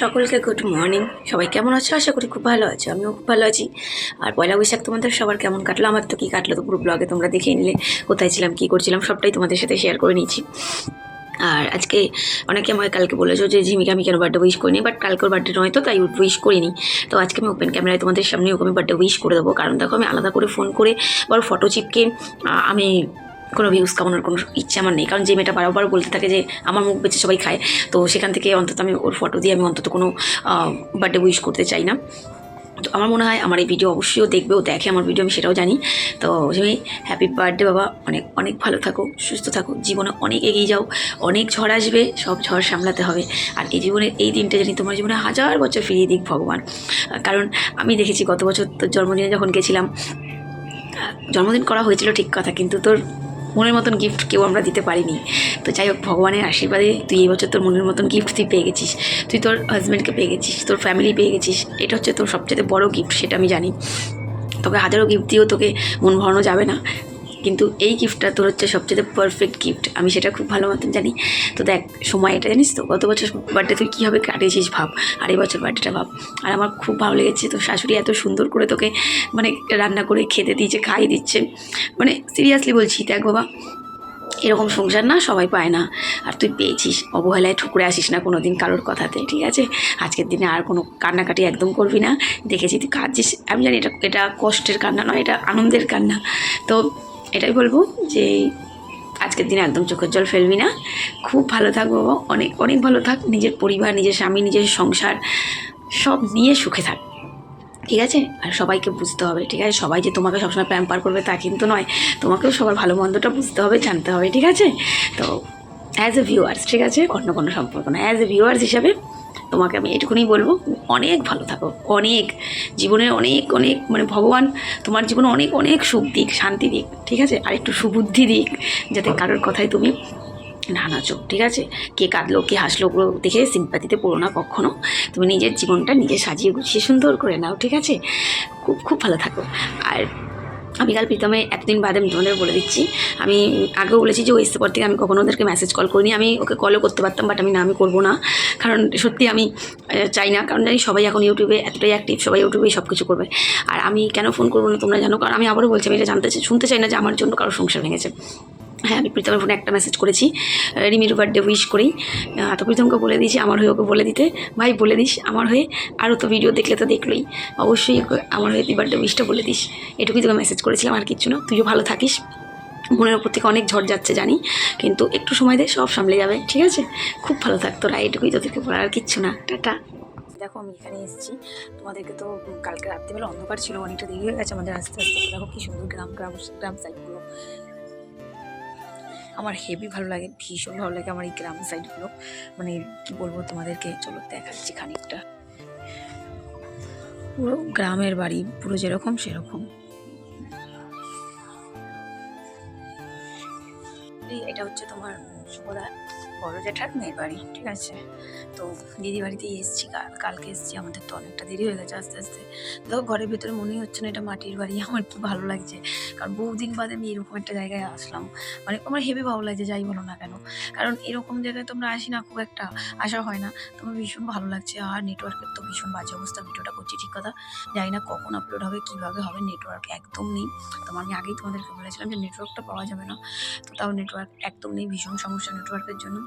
সকলকে good morning সবাই কেমন আছো? আশা করি খুব ভালো আছো, আমিও খুব ভালো আছি। আর পয়লা বৈশাখ তোমাদের সবার কেমন কাটলো? আমার তো কী কাটলো? তো পুরো ব্লগে তোমরা দেখে নিলে। কোথায় ছিলাম, কী করছিলাম, সবটাই তোমাদের সাথে শেয়ার করে নিয়েছি। আর আজকে অনেকে আমাকে কালকে বলেছ যে, ঝিমিকে আমি কেন বার্থডে উইশ করিনি? বাট কালকের বার্থডে নয় তো, তাই উইশ করিনি। তো আজকে আমি ওপেন ক্যামেরায় তোমাদের সামনে ওকে আমি বার্থডে উইশ করে দেবো। কারণ দেখো, আমি আলাদা করে ফোন করে বড় ফটো চিপকে আমি কোনো ভিউজ কামানোর কোনো ইচ্ছে আমার নেই। কারণ যে মেয়েটা বারবার বলতে থাকে যে, আমার মুখ বেঁচে সবাই খায়। তো সেখান থেকে অন্তত আমি ওর ফটো দিয়ে আমি অন্তত কোনো বার্থডে উইশ করতে চাই না। তো আমার মনে হয় আমার এই ভিডিও অবশ্যই দেখবে, ও দেখে আমার ভিডিও আমি সেটাও জানি। তো তুমি হ্যাপি বার্থডে বাবা, অনেক অনেক ভালো থাকো, সুস্থ থাকো, জীবনে অনেক এগিয়ে যাও, অনেক ঝড় আসবে, সব ঝড় সামলাতে হবে। আর এই জীবনের এই দিনটা জানি তোমার জীবনে হাজার বছর ফিরিয়ে দিক ভগবান। কারণ আমি দেখেছি গত বছর তোর জন্মদিনে যখন গেছিলাম জন্মদিন করা হয়েছিল ঠিক কথা, কিন্তু তোর মনের মতন গিফট কেউ আমরা দিতে পারিনি। তো যাই হোক, ভগবানের আশীর্বাদে তুই এবছর তোর মনের মতন গিফট তুই পেয়ে গেছিস। তুই তোর হাজব্যান্ডকে পেয়ে গেছিস, তোর ফ্যামিলি পেয়ে গেছিস। এটা হচ্ছে তোর সবচেয়ে বড় গিফট সেটা আমি জানি। তোকে হাজারো গিফট দিয়েও তোকে মন ভরানো যাবে না। কিন্তু এই গিফটটা তোর হচ্ছে সবচেয়ে পারফেক্ট গিফট আমি সেটা খুব ভালো মতন জানি। তো দেখ, সময় এটা জানিস তো? গত বছর বার্থডে তুই কীভাবে কাটিয়েছিস ভাব? আর এই বছর বার্থডেটা ভাব। আর আমার খুব ভালো লেগেছে তোর শাশুড়ি এত সুন্দর করে তোকে মানে রান্না করে খেতে দিয়েছে, খাইয়ে দিচ্ছে। মানে সিরিয়াসলি বলছি, দেখ বাবা, এরকম সংসার না সবাই পায় না। আর তুই পেয়েছিস, অবহেলায় ঠুকরে আসিস না কোনো দিন কারোর কথাতে, ঠিক আছে? আজকের দিনে আর কোনো কান্নাকাটি একদম করবি না। দেখেছি তুই কাঁদছিস। আমি জানি এটা এটা কষ্টের কান্না নয়, এটা আনন্দের কান্না। তো এটাই বলব যে আজকের দিনে একদম চোখের জল ফেলবি না। খুব ভালো থাক বাবা, অনেক অনেক ভালো থাক। নিজের পরিবার, নিজের স্বামী, নিজের সংসার, সব নিয়ে সুখে থাক। ঠিক আছে? আর সবাইকে বুঝতে হবে, ঠিক আছে? সবাই যে তোমাকে সবসময় প্যাম্পার করবে তা কিন্তু নয়। তোমাকেও সবার ভালো মন্দটা বুঝতে হবে, জানতে হবে, ঠিক আছে? তো অ্যাজ এ ভিউয়ার্স ঠিক আছে? অন্য কোনো সম্পর্ক না। অ্যাজ এ ভিউয়ার্স হিসাবে তোমাকে আমি এটুকুনি বলব, অনেক ভালো থাকো, অনেক জীবনের অনেক অনেক মানে ভগবান তোমার জীবনে অনেক অনেক সুখ দিক, শান্তি দিক, ঠিক আছে? আর একটু সুবুদ্ধি দিক, যাতে কারোর কথায় তুমি না নাচো, ঠিক আছে? কে কাঁদলো, কে হাসলো, ওগুলো দেখে সিম্পাতিতে পড়ো না কখনো। তুমি নিজের জীবনটা নিজে সাজিয়ে গুছিয়ে সুন্দর করে নাও, ঠিক আছে? খুব খুব ভালো থাকো। আর আমি কাল প্রীতমে এতদিন বাদে আমি তোমাদের বলে দিচ্ছি। আমি আগেও বলেছি যে ও এসতে পর থেকে আমি কখনো ওদেরকে মেসেজ কল করিনি। আমি ওকে কলও করতে পারতাম বাট আমি না, আমি করব না। কারণ সত্যি আমি চাই না। কারণ জানি সবাই এখন ইউটিউবে এতটাই অ্যাক্টিভ সবাই ইউটিউবেই সব কিছু করবে। আর আমি কেন ফোন করব না তোমরা জানো? কারণ আমি আবারও বলছি, আমি এটা জানতে চাই শুনতে চাই না যে আমার জন্য কারও সংসার ভেঙেছে। হ্যাঁ আমি প্রীতমের ফোনে একটা মেসেজ করেছি রিমির বার্থডে উইশ করেই। তো প্রীতমকে বলে দিয়েছি, আমার হয়ে ওকে বলে দিতে। ভাই, বলে দিস, আমার হয়ে। আরও তো ভিডিও দেখলে তো দেখলোই। অবশ্যই আমার হয়ে বার্থডে উইশটা বলে দিস। এটুকুই তোকে মেসেজ করেছিলাম, আর কিচ্ছু না। তুইও ভালো থাকিস। মনের ওপর থেকে অনেক ঝড় যাচ্ছে, জানি। কিন্তু একটু সময় দে, সব সামলে যাবে, ঠিক আছে? খুব ভালো থাকতো তোরা এটুকুই তোদেরকে বলার, আর কিচ্ছু না। টাটা। দেখো, আমি এখানে এসেছি। তোমাদেরকে তো কালকে রাত্রিবেলা অন্ধকার ছিল, অনেকটা দেরি হয়ে গেছে আমাদের আস্তে আস্তে। দেখো কি সুন্দর গ্রাম গ্রাম গ্রাম সাইডগুলো আমার হেভি ভালো লাগে, ভীষণ ভালো লাগে আমার এই গ্রাম সাইডগুলো মানে কি বলব তোমাদেরকে, চলো দেখাচ্ছি খানিকটা। পুরো গ্রামের বাড়ি, পুরো যেরকম সেরকম। এটা হচ্ছে তোমার শুভদা বড় জেঠার মেয়ের বাড়ি, ঠিক আছে? তো দিদি বাড়িতেই এসেছি, কাল, কালকে এসেছি, আমাদের তো অনেকটা দেরি হয়ে গেছে আস্তে আস্তে। দেখো, ঘরের ভেতরে মনেই হচ্ছে না এটা মাটির বাড়ি, আমার কি ভালো লাগছে। কারণ বহুদিন বাদে আমি এরকম একটা জায়গায় আসলাম। মানে আমার হেভি ভালো লাগছে, যাই বলো না কেন। কারণ এরকম জায়গায় তোমরা আসি না, খুব একটা আসা হয় না। তোমার ভীষণ ভালো লাগছে, আর নেটওয়ার্কের তো ভীষণ বাজে অবস্থা, ভিডিওটা করছি ঠিক কথা। জানি না কখন আপলোড হবে, কীভাবে হবে নেটওয়ার্ক একদম নেই। তোমার আমি আগেই তোমাদেরকে বলেছিলাম যে নেটওয়ার্কটা পাওয়া যাবে না। তো তাও নেটওয়ার্ক একদম নেই, ভীষণ সমস্যা নেটওয়ার্কের জন্য।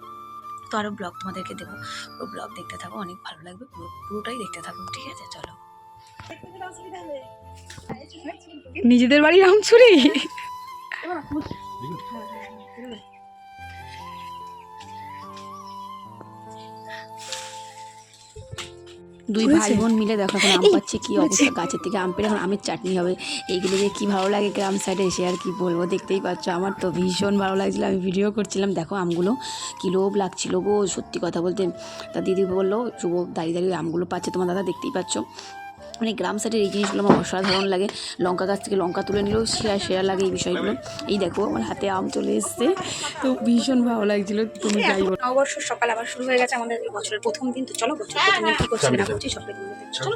তো আরও ব্লগ তোমাদেরকে দেবো। পুরো ব্লগ দেখতে থাকো অনেক ভালো লাগবে। পুরো পুরোটাই দেখতে থাকো ঠিক আছে? চলো। নিজেদের বাড়ি রামছুরি দুই ভাই বোন মিলে দেখো এখন আম পাচ্ছে কী অবস্থা গাছের থেকে আম পেড়ে এখন আমের চাটনি হবে। এইগুলো যে কী ভালো লাগে গ্রাম সাইডে এসে আর কি বলব দেখতেই পাচ্ছ আমার তো ভীষণ ভালো লাগছিল। আমি ভিডিও করছিলাম দেখো আমগুলো কী লোভ লাগছিল গো সত্যি কথা বলতে। তা দিদি বলল শুভ দাঁড়িয়ে দাঁড়িয়ে আমগুলো পাচ্ছে তোমার দাদা দেখতেই পাচ্ছ। মানে গ্রাম সাইডের এই জিনিসগুলো আমার অসাধারণ লাগে। লঙ্কা গাছ থেকে লঙ্কা তুলে নিলেও সেরা সেরা লাগে এই বিষয়গুলো। এই দেখো আমার হাতে আম চলে এসছে। তো ভীষণ ভালো লাগছিল তুমি যাই বলো। নববর্ষ সকাল আবার শুরু হয়ে গেছে আমাদের বছরের প্রথম দিন। তো চলো বছর প্রথম দিন কি করছি না করছি সবটাই চলো।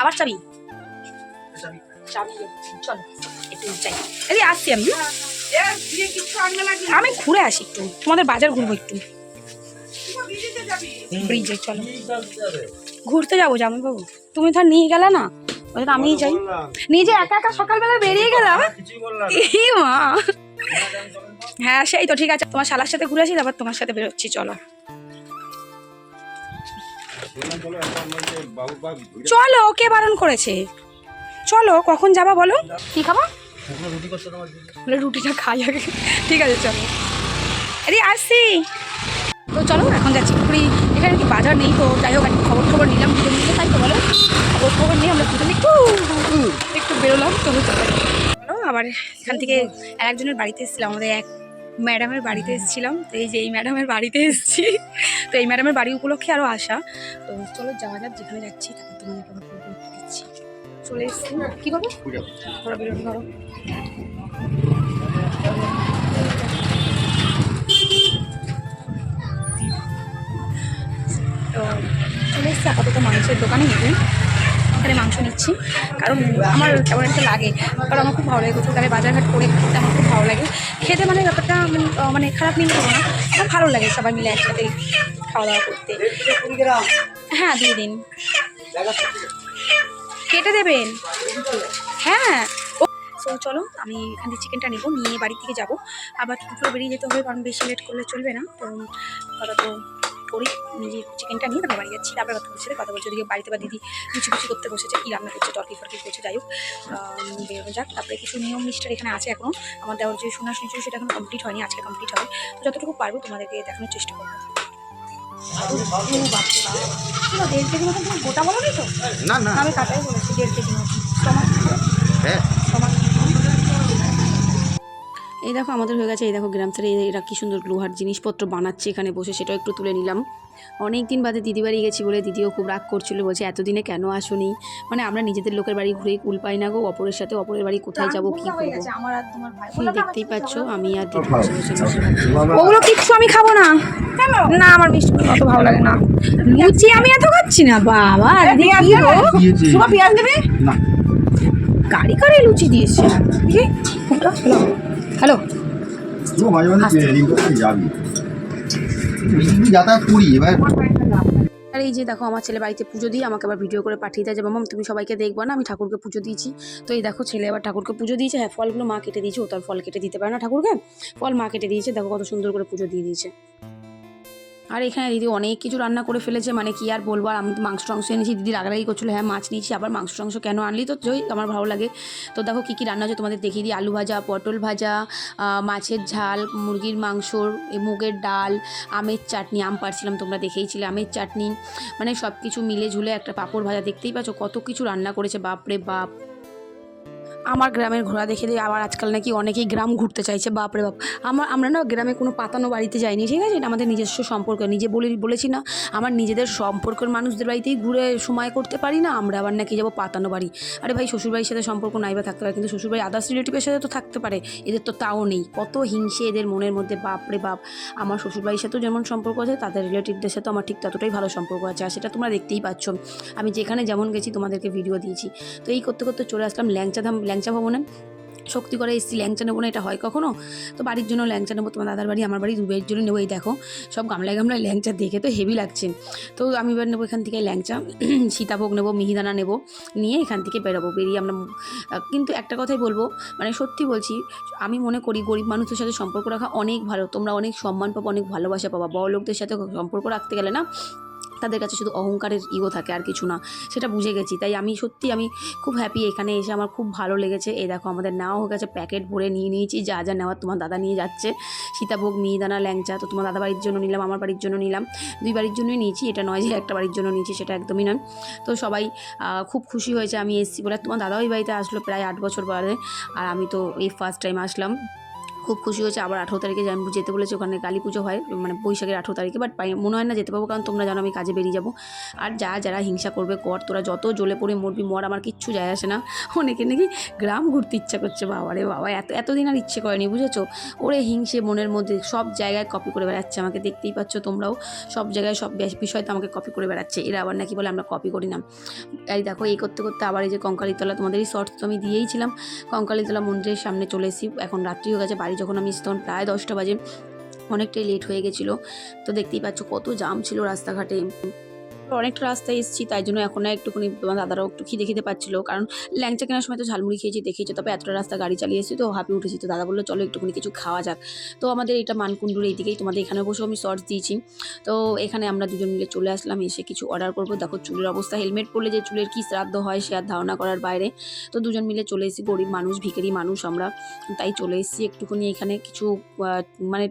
আবার চাবি? চাবি। চলো একটু চাই এই আসছি আমি। আমি ঘুরে আসি একটু। তোমাদের বাজার ঘুরবো একটু। ব্রিজে চলো। ঘুরতে যাব জামাই বাবু তুমি ধর নিয়ে গেলে না? ওই জন্য আমিই যাই। নিজে একা একা সকালবেলা বেরিয়ে গেলাম ই মা। হ্যাঁ সেই তো ঠিক আছে। তোমার শালার সাথে ঘুরে আসি তারপর তোমার সাথে বেরোচ্ছি চলো। চলো কে বারণ করেছে? চলো কখন যাবা বলো? কি খাব? রুটিটা খাই আগে। ঠিক আছে চলো। এদি আসছি তো চলো এখন যাচ্ছি। পুরী এখানে কি বাজার নেই তো যাই হোক একটা খবর খবর নিলাম দুজন মিলে তাই তো বলো। খবর খবর নিয়ে আমরা দুজন একটু একটু বেরোলাম চলো চলো। আবার এখান থেকে একজনের বাড়িতে এসেছিলাম আমাদের এক ম্যাডামের বাড়িতে এসেছিলাম। তো এই যে এই ম্যাডামের বাড়িতে এসেছি। তো এই ম্যাডামের বাড়ি উপলক্ষে আরও আসা তো চলো যাওয়া যাক যেখানে যাচ্ছি তারপর তোমাদের কোনো দিচ্ছি। চলে এসেছি। কী করব ধরো বেরোনো। এসেছি আপাতত মাংসের দোকানে নিতে এখানে মাংস নিচ্ছি কারণ আমার কেমন একটা লাগে। কারণ আমার খুব ভালো লাগে কোথাও তাহলে বাজারঘাট করে খেতে আমার খুব ভালো লাগে। খেতে মানে ব্যাপারটা মানে, মানে খারাপ নিয়ে নেব না। আমার ভালো লাগে সবাই মিলে একসাথে খাওয়া দাওয়া করতে। হ্যাঁ দিয়ে দিন। কেটে দেবেন? হ্যাঁ। সো চলো আমি এখান থেকে চিকেনটা নেব নিয়ে বাড়ি থেকে যাব। আবার দুপুরে বেরিয়ে যেতে হবে কারণ বেশি লেট করলে চলবে না। তো আপাতত করি নিজে চিকেনটা নিয়ে তারপর বাড়ি যাচ্ছি। তারপর তোমার সাথে কথা বলছি ওদিকে বাড়িতে বা দিদি লুচি কুচি করতে বসেছে। কী রান্না করছে টর্কি ফর্কি করছে যাই হোক বেরোনো যাক। তারপরে কিছু নিয়ম নিষ্ঠার এখানে আছে এখনও আমার দেওয়ার যে শোনা শুনছি সেটা এখন কমপ্লিট হয়নি আজকে কমপ্লিট হবে। তো যতটুকু পারব তোমাদেরকে দেখানোর চেষ্টা করব। দেড় কেজি মতন তুমি গোটা বলো নি তো? না না। আমি কাটাই বলেছি দেড় কেজি মতন। হ্যাঁ। এই দেখো আমাদের হয়ে গেছে এই দেখো গ্রাম থেকে এরা কি সুন্দর লোহার জিনিসপত্র বানাচ্ছে এখানে বসে সেটাও একটু তুলে নিলাম। অনেক দিন বাদে দিদি বাড়ি গেছি বলে দিদিও খুব রাগ করছিল বলছে এতদিনে কেন আসোনি? মানে আমরা নিজেদের লোকের বাড়ি ঘুরে কুল পাই না গো অপরের সাথে অপরের বাড়ি কোথায় যাব কি হয়ে করব? গেছে আমার আর তোমার ভাই দেখতেই পাচ্ছ আমি আর দিদি বসে বসে বসে ওগুলো কিচ্ছু আমি খাব না। না আমার মিষ্টি অত ভালো লাগে না। লুচি আমি এত খাচ্ছি না বাবা পেঁয়াজ দেবে? না। গাড়ি করে লুচি দিয়েছে। হ্যালো। মাঝে মাঝে যাবি। যাতায়াত করি এবার আর এই যে দেখো আমার ছেলে বাড়িতে পুজো দিয়ে আমাকে আবার ভিডিও করে পাঠিয়ে দেয় যে মামাম তুমি সবাইকে দেখব না? আমি ঠাকুরকে পুজো দিয়েছি। তো এই দেখো ছেলে আবার ঠাকুরকে পুজো দিয়েছে। হ্যাঁ ফলগুলো মা কেটে দিয়েছে ও তার ফল কেটে দিতে পারে না ঠাকুরকে। ফল মা কেটে দিয়েছে দেখো কত সুন্দর করে পুজো দিয়ে দিয়েছে। আর এখানে দিদি অনেক কিছু রান্না করে ফেলেছে মানে কি আর বলব? আর আমি তো মাংস টাংস এনেছি, দিদি রাগারাগি করছিল হ্যাঁ মাছ নিয়েছি, আবার মাংস টাংস কেন আনলি? তো জয় আমার ভালো লাগে। তো দেখো কী কী রান্না হচ্ছে তোমাদের দেখিয়ে দিই। আলু ভাজা, পটল ভাজা মাছের ঝাল, মুরগির মাংসর এ, মুগের ডাল, আমের চাটনি, আম পারছিলাম তোমরা দেখেইছিলে, আমের চাটনি মানে সব কিছু মিলে ঝুলে একটা পাঁপড় ভাজা, দেখতেই পাচ্ছ কত কিছু রান্না করেছে, বাপরে বাপ। আমার গ্রামের ঘোরা দেখে দিয়ে আবার আজকাল নাকি অনেকেই গ্রাম ঘুরতে চাইছে, বাপরে বাপ। আমার, আমরা না গ্রামে কোনো পাতানো বাড়িতে যাইনি, ঠিক আছে? আমাদের নিজস্ব সম্পর্ক। নিজে বলে, বলেছি না, আমার নিজেদের সম্পর্কের মানুষদের বাড়িতেই ঘুরে সময় করতে পারি না, আমরা আবার নাকি যাব পাতানো বাড়ি। আরে ভাই, শ্বশুরবাড়ির সাথে সম্পর্ক নাই বা থাকতে পারে, কিন্তু শ্বশুরবাড়ি আদার্স রিলেটিভের সাথে তো থাকতে পারে, এদের তো তাও নেই। কত হিংসে এদের মনের মধ্যে, বাপরে বাপ। আমার শ্বশুরবাড়ির সাথেও যেমন সম্পর্ক আছে, তাদের রিলেটিভদের সাথেও আমার ঠিক ততটাই ভালো সম্পর্ক আছে, আর সেটা তোমরা দেখতেই পাচ্ছ। আমি যেখানে যেমন গেছি, তোমাদেরকে ভিডিও দিয়েছি। তো এই করতে করতে চলে আসলাম ল্যাংচা ধাম ল্যাংচা ভবনে। শক্তি করে এসেছি, ল্যাংচা নেব না, এটা হয় কখনো? তো বাড়ির জন্য ল্যাংচা নেব, তোমার দাদার বাড়ি, আমার বাড়ি দু বাড়ির জন্য নেব, এই দেখো। সব গামলায় গামলায় ল্যাংচা দেখে তো হেভি লাগছে। তো আমি এবার নেব এখান থেকে ল্যাংচা, সীতাভোগ নেব, মিহিদানা নেব, নিয়ে এখান থেকে বেরোবো, বেরিয়ে আমরা কিন্তু একটা কথাই বলব মানে সত্যি বলছি, আমি মনে করি গরিব মানুষদের সাথে সম্পর্ক রাখা অনেক ভালো, তোমরা অনেক সম্মান পাবো, অনেক ভালোবাসা পাবা বড় লোকদের সাথে সম্পর্ক রাখতে গেলে না তাদের কাছে শুধু অহংকারের ইগো থাকে, আর কিছু না। সেটা বুঝে গেছি। তাই আমি সত্যি আমি খুব হ্যাপি এখানে এসে আমার খুব ভালো লেগেছে। এই দেখো, আমাদের নেওয়া হয়ে গেছে প্যাকেট ভরে নিয়ে নিয়েছি, যা যা নেওয়ার তোমার দাদা নিয়ে যাচ্ছে। সীতাভোগ মিহিদানা ল্যাংচা, তো তোমার দাদা বাড়ির জন্য নিলাম, আমার বাড়ির জন্য নিলাম। দুই বাড়ির জন্যই নিয়েছি, এটা নয় যে একটা বাড়ির জন্য নিয়েছি, সেটা একদমই নয়। তো সবাই খুব খুশি হয়েছে আমি এসেছি বলে। তোমার দাদাও এই বাড়িতে আসলো প্রায় আট বছর পরে আর আমি তো এই ফার্স্ট টাইম আসলাম। খুব খুশি হয়েছে। আবার আঠেরো তারিখে আমি যেতে বলেছি, ওখানে কালী পুজো হয় মানে বৈশাখের আঠেরো তারিখে বাট মনে হয় না যেতে পারব কারণ তোমরা জানো আমি কাজে বেরিয়ে যাব। আর যা যারা হিংসা করবে, কর, তোরা যত জ্বলে পড়ে মরবি, মর, আমার কিচ্ছু যায় আসে না। অনেকে নাকি গ্রাম ঘুরতে ইচ্ছা করছে, বাবা রে বাবা, এত এতদিন আর ইচ্ছে করেনি, বুঝেছ? ওরে হিংসে মনের মধ্যে সব জায়গায় কপি করে বেড়াচ্ছে আমাকে, দেখতেই পাচ্ছ তোমরাও। সব জায়গায় সব বিষয় তো আমাকে কপি করে বেড়াচ্ছে, এরা আবার নাকি বলে আমরা কপি করি না। এই দেখো, এই করতে করতে আবার এই যে কঙ্কালীতলা, তোমাদের এই শর্টস তো আমি দিয়েইছিলাম কঙ্কালীতলা মন্দিরের সামনে চলে এসেছি, এখন রাত্রি হয়ে গেছে, বাড়ি যখন আমি তখন প্রায় দশটা বাজে, অনেকটাই লেট হয়ে গেছিল। তো দেখতেই পাচ্ছ কত জাম ছিল রাস্তাঘাটে। অনেকটা রাস্তায় এসেছি, তাই জন্য এখন একটুখানি তোমার দাদারাও একটু খিদে খেতে পাচ্ছিল। কারণ ল্যাংচা কেনার সময় তো ঝালমুড়ি খেয়েছি দেখেছি তবে এতটা রাস্তা গাড়ি চালিয়ে এসেছি, তো হাঁপে উঠেছি। তো দাদা বলল, চলো একটুখানি কিছু খাওয়া যাক। তো আমাদের এটা মানকুণ্ডুর এইদিকেই তোমাদের এখানে বসেও আমি শর্টস দিয়েছি। তো এখানে আমরা দুজন মিলে চলে আসলাম, এসে কিছু অর্ডার করব। দেখো চুলের অবস্থা হেলমেট পরলে যে চুলের কী শ্রাদ্ধ হয়, সে আর ধারণা করার বাইরে। তো দুজন মিলে চলে এসেছি, গরিব মানুষ, ভিখারি মানুষ আমরা। তাই চলে এসেছি একটুখানি এখানে কিছু মানে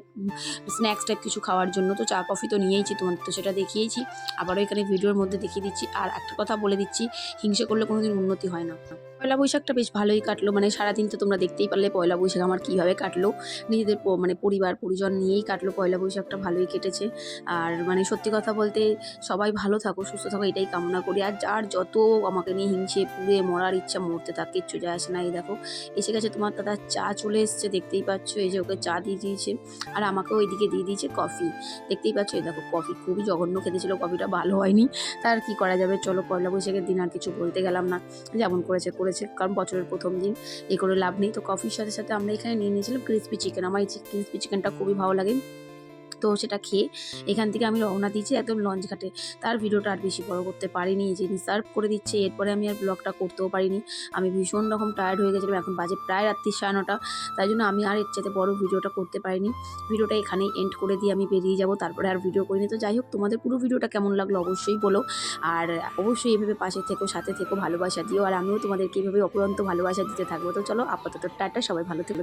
স্ন্যাক্স টাইপ কিছু খাওয়ার জন্য। তো চা, কফি তো নিয়েইছি তোমাদের, তো সেটা দেখিয়েছি। আবারও এখানে ভিডিওর মধ্যে দেখিয়ে দিচ্ছি। আর একটা কথা বলে দিচ্ছি, হিংসে করলে কোনোদিন উন্নতি হয় না। পয়লা বৈশাখটা বেশ ভালোই কাটলো। মানে সারাদিন তো তোমরা দেখতেই পারলে পয়লা বৈশাখ আমার কীভাবে কাটলো। নিজেদের মানে পরিবার, পরিজন নিয়েই কাটলো পয়লা বৈশাখটা ভালোই কেটেছে। আর মানে সত্যি কথা বলতে সবাই ভালো থাকো, সুস্থ থাকো, এটাই কামনা করি। আর যার যত আমাকে নিয়ে হিংসে, পুড়ে, মরার ইচ্ছা, মরতে তার কিচ্ছু যায় আসে না। এই দেখো, এসে গেছে তোমার দাদা, চা চলে এসছে, দেখতেই পাচ্ছ এই যে ওকে চা দিয়ে দিয়েছে। আর আমাকে ওইদিকে দিয়ে দিয়েছে কফি। দেখতেই পাচ্ছ এই দেখো, কফি খুবই জঘন্য খেতে ছিল কফিটা ভালো হয়নি। তার কি করা যাবে? চলো পয়লা বৈশাখের দিন আর কিছু বলতে গেলাম না। যেমন করেছে। করেছে, কারণ বছরের প্রথম দিন, এ করে লাভ নেই। তো কফির সাথে সাথে আমরা এখানে নিয়ে নিয়েছিলাম ক্রিসপি চিকেন আমার এই ক্রিসপি চিকেনটা খুবই ভালো লাগে। তো সেটা খেয়ে এখান থেকে আমি রওনা দিয়েছি একদম লঞ্চ ঘাটে। তার ভিডিওটা আর বেশি বড় করতে পারিনি, যে সার্ভ করে দিচ্ছে, এরপরে আমি আর ব্লগটা করতেও পারিনি। আমি ভীষণ রকম টায়ার্ড হয়ে গেছিলাম, এখন বাজে প্রায় রাত্রি সাড়ে নটা, তাই জন্য আমি আর এর চাইতে বড় ভিডিওটা করতে পারিনি। ভিডিওটা এখানেই এন্ড করে দিয়ে আমি বেরিয়ে যাব, তারপরে আর ভিডিও করিনি। তো যাই হোক, তোমাদের পুরো ভিডিওটা কেমন লাগল অবশ্যই বলো। আর অবশ্যই এভাবে পাশে থেকো, সাথে থেকো, ভালোবাসা দিও। আর আমিও তোমাদেরকে এভাবে অপুরন্ত ভালোবাসা দিতে থাকব। তো চলো, আপাতত টাটা, সবাই ভালো থেকো।